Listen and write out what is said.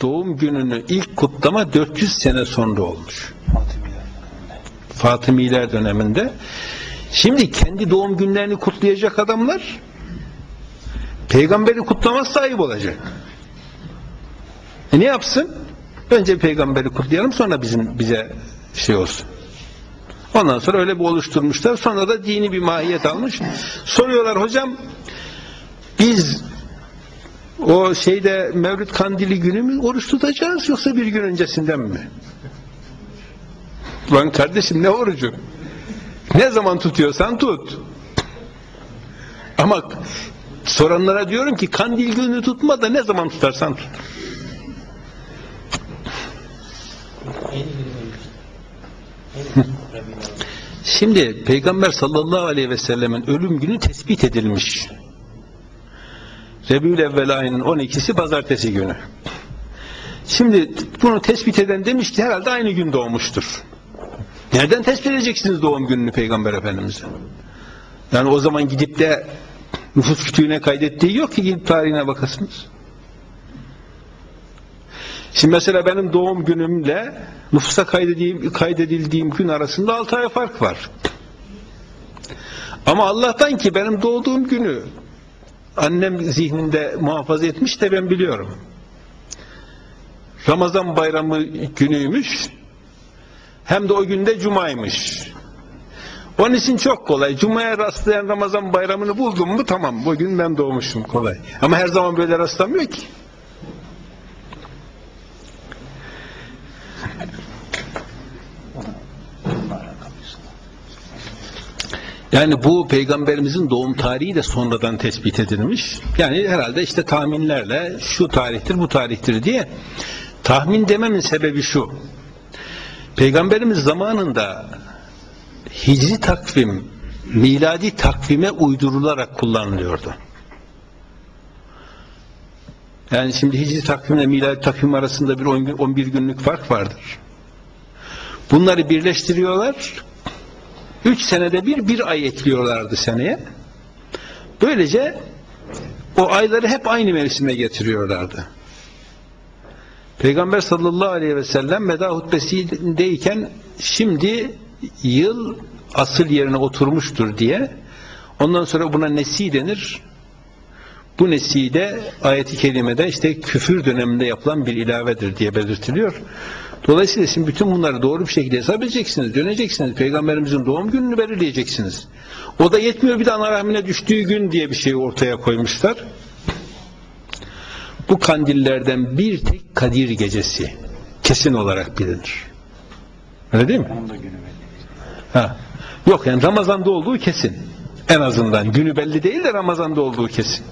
doğum gününü ilk kutlama 400 sene sonra olmuş. Fatımiler döneminde. Şimdi kendi doğum günlerini kutlayacak adamlar peygamberi kutlamazsa ayıp olacak. E ne yapsın? Önce peygamberi kutlayalım sonra bizim bize şey olsun. Ondan sonra öyle bir oluşturmuşlar. Sonra da dini bir mahiyet almış. Soruyorlar hocam biz o şeyde Mevlüt Kandili günü mü oruç tutacağız yoksa bir gün öncesinden mi? Lan kardeşim ne orucu? Ne zaman tutuyorsan tut. Ama soranlara diyorum ki kandil günü tutma da ne zaman tutarsan tut. Şimdi Peygamber sallallahu aleyhi ve sellemin ölüm günü tespit edilmiş. Rebül evvel ayının 12'si pazartesi günü. Şimdi bunu tespit eden demiş ki herhalde aynı gün doğmuştur. Nereden tespit edeceksiniz doğum gününü Peygamber Efendimiz'e? Yani o zaman gidip de nüfus kütüğüne kaydettiği yok ki gidip tarihine bakasınız. Şimdi mesela benim doğum günümle nüfusa kaydedildiğim, kaydedildiğim gün arasında 6 ay fark var. Ama Allah'tan ki benim doğduğum günü annem zihninde muhafaza etmiş de ben biliyorum. Ramazan bayramı günüymüş. Hem de o günde cumaymış. Onun için çok kolay. Cuma'ya rastlayan Ramazan bayramını buldum mu tamam. Bugün ben doğmuşum kolay. Ama her zaman böyle rastlamıyor ki. Yani bu peygamberimizin doğum tarihi de sonradan tespit edilmiş. Yani herhalde işte tahminlerle şu tarihtir bu tarihtir diye tahmin dememin sebebi şu. Peygamberimiz zamanında hicri takvim miladi takvime uydurularak kullanılıyordu. Yani şimdi hicri takvimle miladi takvim arasında bir 11 günlük fark vardır. Bunları birleştiriyorlar. Üç senede bir bir ay ekliyorlardı seneye. Böylece o ayları hep aynı mevsime getiriyorlardı. Peygamber sallallahu aleyhi ve sellem veda hutbesindeyken şimdi yıl asıl yerine oturmuştur diye ondan sonra buna nesi denir. Bu nesi de ayeti kerimede işte küfür döneminde yapılan bir ilavedir diye belirtiliyor. Dolayısıyla şimdi bütün bunları doğru bir şekilde hesap edeceksiniz, döneceksiniz. Peygamberimizin doğum gününü belirleyeceksiniz. O da yetmiyor bir de ana rahmine düştüğü gün diye bir şey ortaya koymuşlar. Bu kandillerden bir tek Kadir gecesi kesin olarak bilinir. Öyle değil mi? Ha. Yok yani Ramazan'da olduğu kesin. En azından günü belli değil de Ramazan'da olduğu kesin.